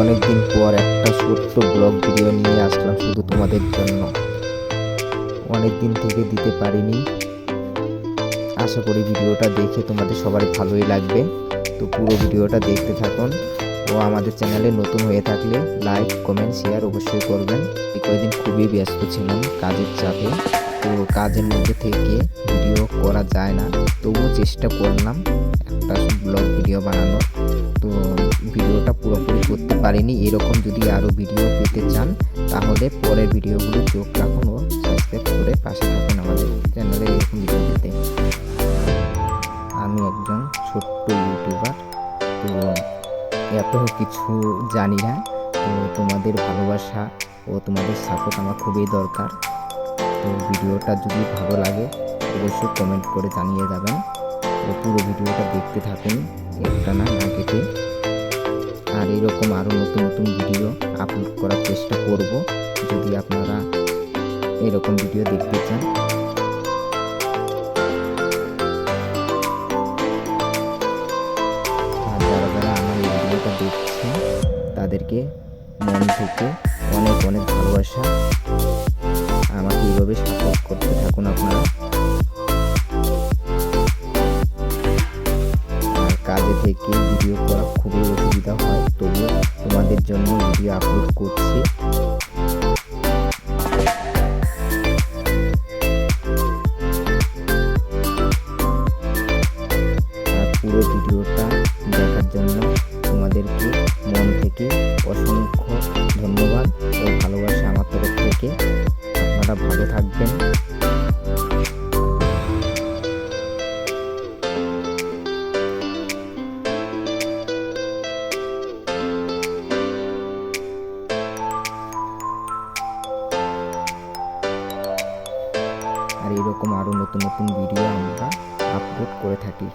অনেকদিন পর একটা ছোট্ট ব্লগ ভিডিও নিয়ে আসলাম শুধু তোমাদের জন্য। অনেক দিন থেকে দিতে পারিনি। আশা করি ভিডিওটা দেখে তোমাদের সবারই ভালোই লাগবে। তো পুরো ভিডিওটা দেখতে থাকুন ও আমাদের চ্যানেলে নতুন হয়ে থাকলে লাইক, কমেন্ট, শেয়ার অবশ্যই করবেন। এই কয়েকদিন খুবই ব্যস্ত ছিলাম কাজের চাপে। তো কাজের মধ্যে থেকে ভিডিও করা যায় না। তবুও চেষ্টা করলাম একটা ব্লগ ভিডিও বানানো তো ভিডিওটা পারিনি। এরকম যদি আরও ভিডিও পেতে চান, তাহলে পরের ভিডিওগুলো চোখ রাখুন ও সাবস্ক্রাইব করে পাশে থাকুন আমাদের চ্যানেলে এরকম ভিডিও পেতে আমি একজন ছোট্ট ইউটিউবার তো এত কিছু জানি না, তো তোমাদের ভালোবাসা ও তোমাদের সাপোর্ট আমার খুবই দরকার। তো ভিডিওটা যদি ভালো লাগে, অবশ্যই কমেন্ট করে জানিয়ে যাবেন। তো পুরো ভিডিওটা দেখতে থাকুন, একটা না না কেটে আর এরকম আরও নতুন নতুন ভিডিও আপলোড করার চেষ্টা করব। যদি আপনারা এরকম ভিডিও দেখতে চান। যারা যারা আমার এই ভিডিওটা তাদেরকে মন থেকে অনেক অনেক ভালোবাসা। আমাকে এইভাবে সাপোর্ট করতে থাকুন আপনারা। কাজে থেকে ভিডিও করা খুবই জন্য ভিডিও আপলোড করছি। পুরো ভিডিওটা দেখার জন্য তোমাদেরকে মন থেকে অসংখ্য ধন্যবাদ ও ভালোবাসা আমার তরফ থেকে। আপনারা ভালো থাকবেন। আর এরকম আরও নতুন নতুন ভিডিও আমরা আপলোড করে থাকি।